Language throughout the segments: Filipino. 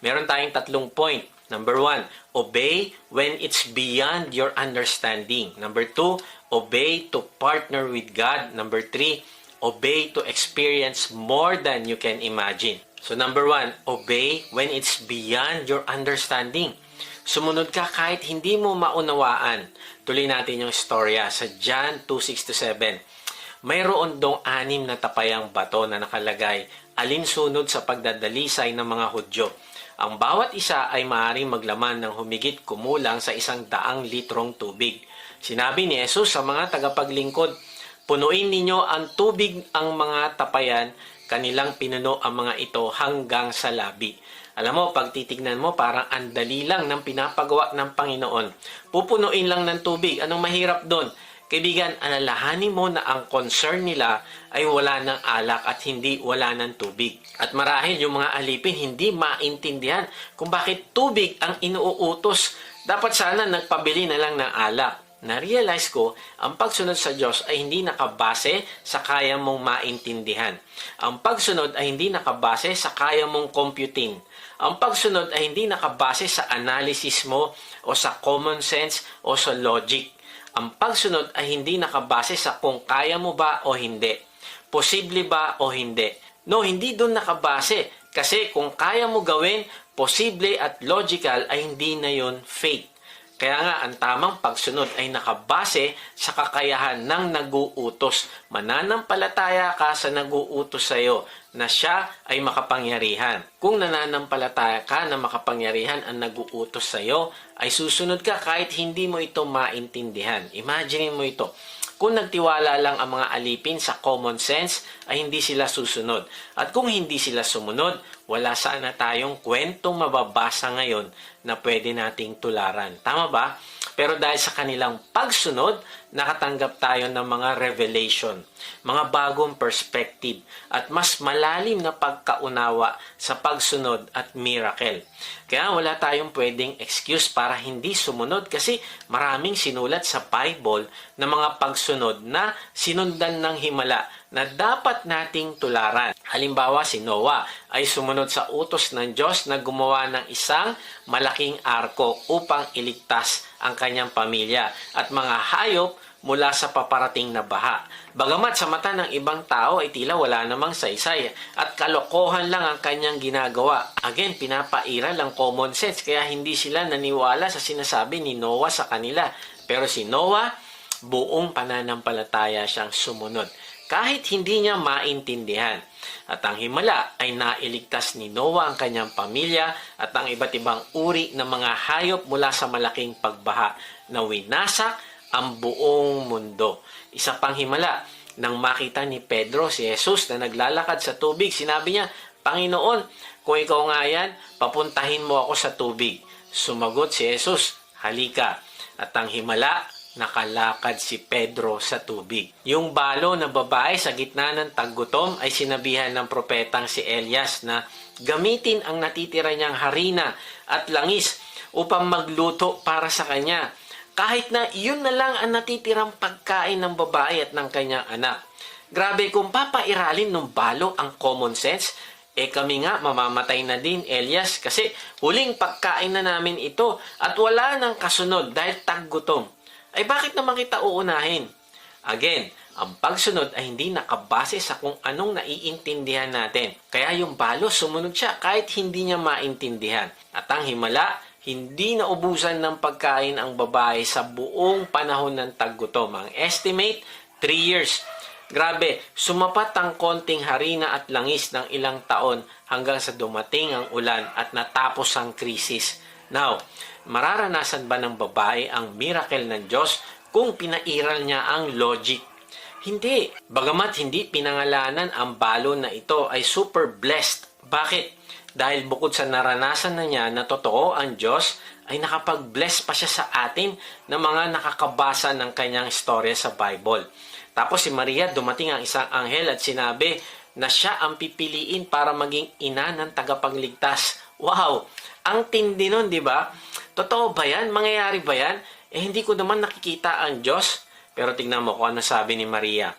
Meron tayong tatlong point. Number one, obey when it's beyond your understanding. Number two, obey to partner with God. Number three, obey to experience more than you can imagine. So number one, obey when it's beyond your understanding. Sumunod ka kahit hindi mo maunawaan. Tuloy natin yung storya sa John 2.6-7. Mayroon dong anim na tapayang bato na nakalagay alinsunod sa pagdadalisay ng mga Hudyo. Ang bawat isa ay maaaring maglaman ng humigit kumulang sa isang daang litrong tubig. Sinabi ni Jesus sa mga tagapaglingkod, Punuin ninyo ang tubig ang mga tapayan, kanilang pinuno ang mga ito hanggang sa labi. Alam mo, pag titignan mo, parang andali lang ng pinapagawa ng Panginoon. Pupunuin lang ng tubig. Anong mahirap doon? Kaibigan, alalahanin mo na ang concern nila ay wala ng alak at hindi wala ng tubig. At marahil yung mga alipin hindi maintindihan kung bakit tubig ang inuutos. Dapat sana nagpabili na lang ng alak. Na-realize ko, ang pagsunod sa Diyos ay hindi nakabase sa kaya mong maintindihan. Ang pagsunod ay hindi nakabase sa kaya mong computing. Ang pagsunod ay hindi nakabase sa analysis mo o sa common sense o sa logic. Ang pagsunod ay hindi nakabase sa kung kaya mo ba o hindi. Posible ba o hindi. No, hindi doon nakabase. Kasi kung kaya mo gawin, posible at logical ay hindi na yon faith. Kaya nga, ang tamang pagsunod ay nakabase sa kakayahan ng naguutos. Mananampalataya ka sa naguutos sa iyo na siya ay makapangyarihan. Kung nananampalataya ka na makapangyarihan ang naguutos sa iyo, ay susunod ka kahit hindi mo ito maintindihan. Imagine mo ito. Kung nagtiwala lang ang mga alipin sa common sense, ay hindi sila susunod. At kung hindi sila sumunod, wala sana tayong kwentong mababasa ngayon na pwede nating tularan. Tama ba? Pero dahil sa kanilang pagsunod, nakatanggap tayo ng mga revelation, mga bagong perspective, at mas malalim na pagkaunawa sa pagsunod at miracle. Kaya wala tayong pwedeng excuse para hindi sumunod kasi maraming sinulat sa Bible na mga pagsunod na sinundan ng himala na dapat nating tularan. Halimbawa, si Noah ay sumunod sa utos ng Diyos na gumawa ng isang malaking arko upang iligtas ang kanyang pamilya at mga hayop mula sa paparating na baha. Bagamat sa mata ng ibang tao ay tila wala namang saysay at kalokohan lang ang kanyang ginagawa. Again, pinapairal ang common sense kaya hindi sila naniwala sa sinasabi ni Noah sa kanila. Pero si Noah, buong pananampalataya siyang sumunod kahit hindi niya maintindihan. At ang himala ay nailigtas ni Noah ang kanyang pamilya at ang iba't ibang uri ng mga hayop mula sa malaking pagbaha na winasak ang buong mundo. Isa pang himala, nang makita ni Pedro si Jesus na naglalakad sa tubig, sinabi niya, Panginoon, kung ikaw nga yan, papuntahin mo ako sa tubig. Sumagot si Jesus, halika. At ang himala, nakalakad si Pedro sa tubig. Yung balo na babae sa gitna ng taggutom ay sinabihan ng propetang si Elias na gamitin ang natitira niyang harina at langis upang magluto para sa kanya. Kahit na yun na lang ang natitirang pagkain ng babae at ng kanyang anak. Grabe kung papairalin ng balo ang common sense, eh kami nga mamamatay na din, Elias, kasi huling pagkain na namin ito at wala nang kasunod dahil taggutom ay bakit naman kita uunahin? Again, ang pagsunod ay hindi nakabase sa kung anong naiintindihan natin. Kaya yung balo, sumunod siya kahit hindi niya maintindihan. At ang himala, hindi naubusan ng pagkain ang babae sa buong panahon ng taggutom. Ang estimate, 3 years. Grabe, sumapat ang konting harina at langis ng ilang taon hanggang sa dumating ang ulan at natapos ang krisis. Now, mararanasan ba ng babae ang miracle ng Diyos kung pinairal niya ang logic? Hindi. Bagamat hindi pinangalanan ang balo na ito ay super blessed. Bakit? Dahil bukod sa naranasan na niya na totoo ang Diyos, ay nakapag-bless pa siya sa atin ng mga nakakabasa ng kanyang storya sa Bible. Tapos si Maria, dumating ang isang anghel at sinabi na siya ang pipiliin para maging ina ng tagapagligtas. Wow! Ang tindi nun, di ba? Totoo ba yan? Mangyayari ba yan? Eh, hindi ko naman nakikita ang Diyos. Pero tingnan mo kung ano sabi ni Maria.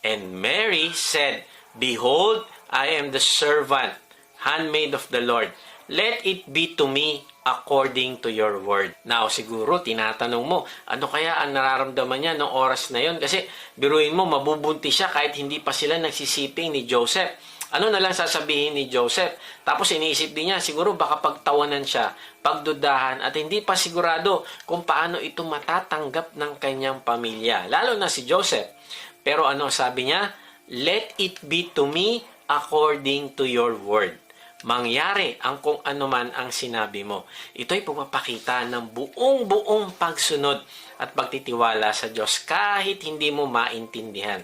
And Mary said, Behold, I am the servant, handmaid of the Lord. let it be to me according to your word. Now, siguro, tinatanong mo, ano kaya ang nararamdaman niya noong oras na yon? Kasi, biruin mo, mabubunti siya kahit hindi pa sila nagsisiping ni Joseph. Ano na lang sasabihin ni Joseph? Tapos iniisip din niya, siguro baka pagtawanan siya, pagdudahan, at hindi pa sigurado kung paano ito matatanggap ng kanyang pamilya. Lalo na si Joseph. Pero ano sabi niya? Let it be to me according to your word mangyari ang kung ano man ang sinabi mo. Ito'y pumapakita ng buong-buong pagsunod at pagtitiwala sa Diyos kahit hindi mo maintindihan.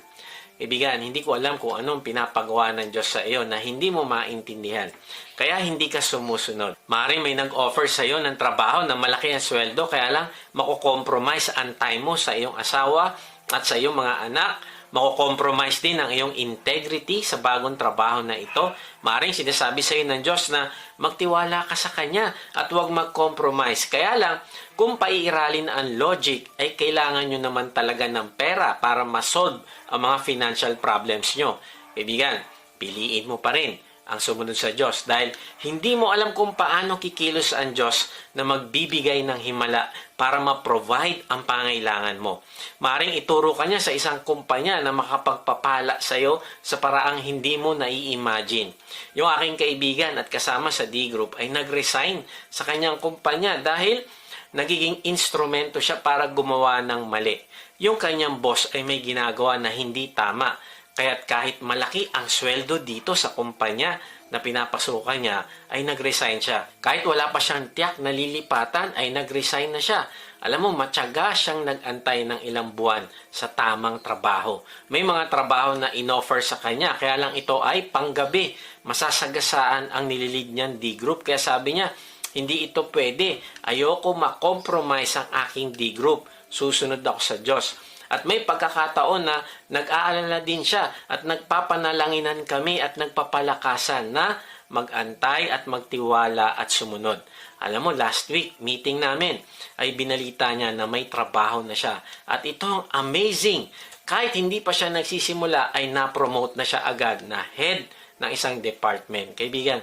Ibigan, hindi ko alam kung anong pinapagawa ng Diyos sa iyo na hindi mo maintindihan. Kaya hindi ka sumusunod. Maring may nag-offer sa iyo ng trabaho na malaki ang sweldo, kaya lang makukompromise ang time mo sa iyong asawa at sa iyong mga anak Mako-compromise din ang iyong integrity sa bagong trabaho na ito. Maring sinasabi sa iyo ng Diyos na magtiwala ka sa Kanya at huwag mag-compromise. Kaya lang, kung paiiralin ang logic, ay kailangan nyo naman talaga ng pera para masolve ang mga financial problems nyo. Ibigan, piliin mo pa rin ang sumunod sa Diyos dahil hindi mo alam kung paano kikilos ang Diyos na magbibigay ng himala para ma-provide ang pangailangan mo. Maring ituro ka niya sa isang kumpanya na makapagpapala sa iyo sa paraang hindi mo nai-imagine. Yung aking kaibigan at kasama sa D-Group ay nag-resign sa kanyang kumpanya dahil nagiging instrumento siya para gumawa ng mali. Yung kanyang boss ay may ginagawa na hindi tama Kaya't kahit malaki ang sweldo dito sa kumpanya na pinapasukan niya, ay nag-resign siya. Kahit wala pa siyang tiyak na lilipatan, ay nag-resign na siya. Alam mo, matyaga siyang nag-antay ng ilang buwan sa tamang trabaho. May mga trabaho na inoffer sa kanya, kaya lang ito ay panggabi. Masasagasaan ang nililid niyan D-group. Kaya sabi niya, hindi ito pwede. Ayoko ma-compromise ang aking D-group. Susunod ako sa Diyos. At may pagkakataon na nag-aalala din siya at nagpapanalanginan kami at nagpapalakasan na magantay at magtiwala at sumunod. Alam mo, last week, meeting namin, ay binalita niya na may trabaho na siya. At ito amazing. Kahit hindi pa siya nagsisimula, ay na-promote na siya agad na head ng isang department. Kaibigan,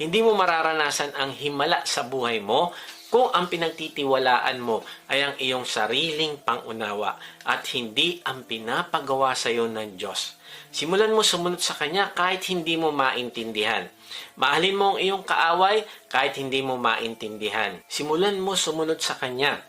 hindi mo mararanasan ang himala sa buhay mo kung ang pinagtitiwalaan mo ay ang iyong sariling pangunawa at hindi ang pinapagawa sa iyo ng Diyos. Simulan mo sumunod sa Kanya kahit hindi mo maintindihan. Mahalin mo ang iyong kaaway kahit hindi mo maintindihan. Simulan mo sumunod sa Kanya.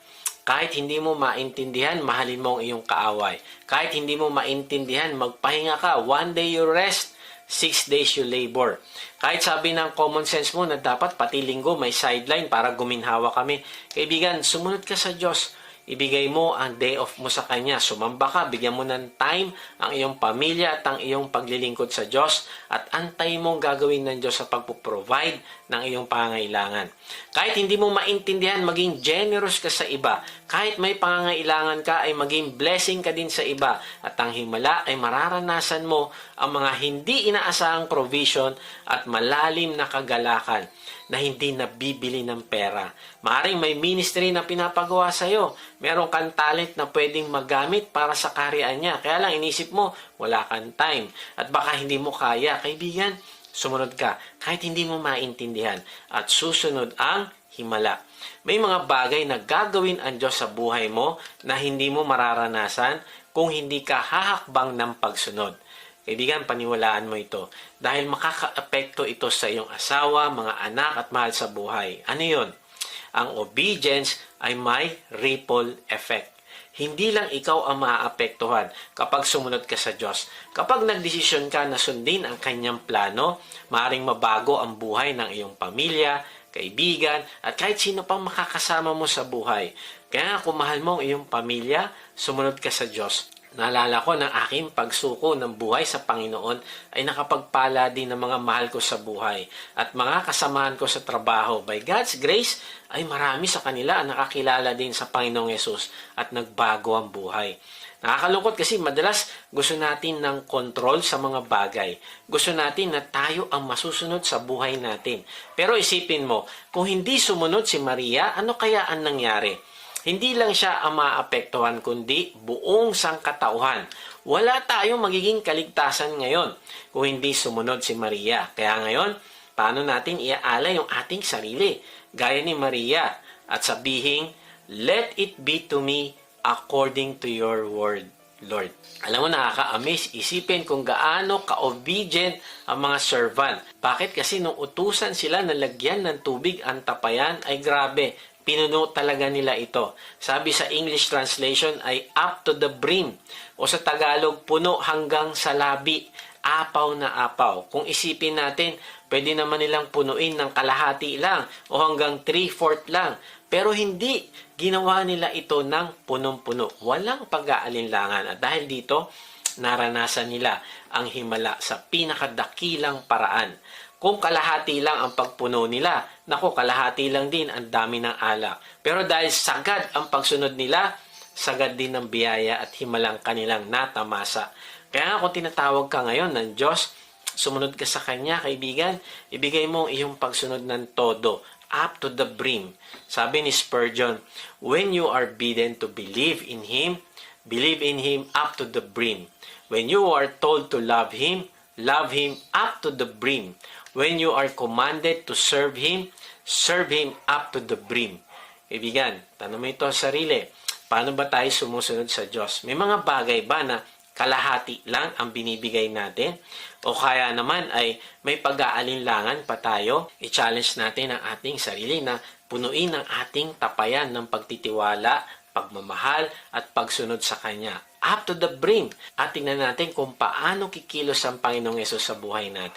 Kahit hindi mo maintindihan, mahalin mo ang iyong kaaway. Kahit hindi mo maintindihan, magpahinga ka. One day you rest, six days you labor. Kahit sabi ng common sense mo na dapat pati linggo may sideline para guminhawa kami. Kaibigan, sumunod ka sa Diyos. Ibigay mo ang day off mo sa Kanya. Sumamba ka, bigyan mo ng time ang iyong pamilya at ang iyong paglilingkod sa Diyos at antay mo ang gagawin ng Diyos sa pagpo-provide ng iyong pangangailangan. Kahit hindi mo maintindihan, maging generous ka sa iba. Kahit may pangangailangan ka, ay maging blessing ka din sa iba. At ang himala ay mararanasan mo ang mga hindi inaasahang provision at malalim na kagalakan na hindi nabibili ng pera. Maaring may ministry na pinapagawa sa iyo. Meron kang talent na pwedeng magamit para sa karyaan niya. Kaya lang inisip mo, wala kang time. At baka hindi mo kaya. Kaibigan, sumunod ka kahit hindi mo maintindihan. At susunod ang himala. May mga bagay na gagawin ang Diyos sa buhay mo na hindi mo mararanasan kung hindi ka hahakbang ng pagsunod. Kaibigan, paniwalaan mo ito dahil makaka-apekto ito sa iyong asawa, mga anak at mahal sa buhay. Ano yon? Ang obedience ay may ripple effect. Hindi lang ikaw ang maaapektuhan kapag sumunod ka sa Diyos. Kapag nagdesisyon ka na sundin ang kanyang plano, maring mabago ang buhay ng iyong pamilya, kaibigan, at kahit sino pang makakasama mo sa buhay. Kaya kung mahal mo ang iyong pamilya, sumunod ka sa Diyos. Naalala ko ng aking pagsuko ng buhay sa Panginoon ay nakapagpala din ng mga mahal ko sa buhay at mga kasamahan ko sa trabaho. By God's grace, ay marami sa kanila ang nakakilala din sa Panginoong Yesus at nagbago ang buhay. Nakakalungkot kasi madalas gusto natin ng kontrol sa mga bagay. Gusto natin na tayo ang masusunod sa buhay natin. Pero isipin mo, kung hindi sumunod si Maria, ano kaya ang nangyari? Hindi lang siya ang maapektuhan kundi buong sangkatauhan. Wala tayong magiging kaligtasan ngayon kung hindi sumunod si Maria. Kaya ngayon, paano natin iaalay yung ating sarili. Gaya ni Maria. At sabihin, Let it be to me according to your word, Lord. Alam mo, nakaka-amaze. Isipin kung gaano ka-obedient ang mga servant. Bakit? Kasi nung utusan sila na lagyan ng tubig ang tapayan, ay grabe. Pinuno talaga nila ito. Sabi sa English translation ay up to the brim. O sa Tagalog, puno hanggang sa labi. Apaw na apaw. Kung isipin natin, pwede naman nilang punuin ng kalahati lang o hanggang 3-4 lang. Pero hindi. Ginawa nila ito ng punong-puno. Walang pag-aalinlangan. At dahil dito, naranasan nila ang himala sa pinakadakilang paraan. Kung kalahati lang ang pagpuno nila, nako kalahati lang din ang dami ng alak. Pero dahil sagad ang pagsunod nila, sagad din ng biyaya at himalang kanilang natamasa. Kaya nga kung tinatawag ka ngayon ng Diyos, sumunod ka sa Kanya, kaibigan, ibigay mo ang iyong pagsunod ng todo, up to the brim. Sabi ni Spurgeon, when you are bidden to believe in Him, believe in Him up to the brim. When you are told to love Him, love Him up to the brim. When you are commanded to serve Him, serve Him up to the brim. Kaibigan, tanong mo ito sa sarili. Paano ba tayo sumusunod sa Diyos? May mga bagay ba na kalahati lang ang binibigay natin? O kaya naman ay may pag-aalinlangan pa tayo? I-challenge natin ang ating sarili na punuin ang ating tapayan ng pagtitiwala, pagmamahal at pagsunod sa Kanya. Up to the brim. At tingnan natin kung paano kikilos ang Panginoong Yesus sa buhay natin.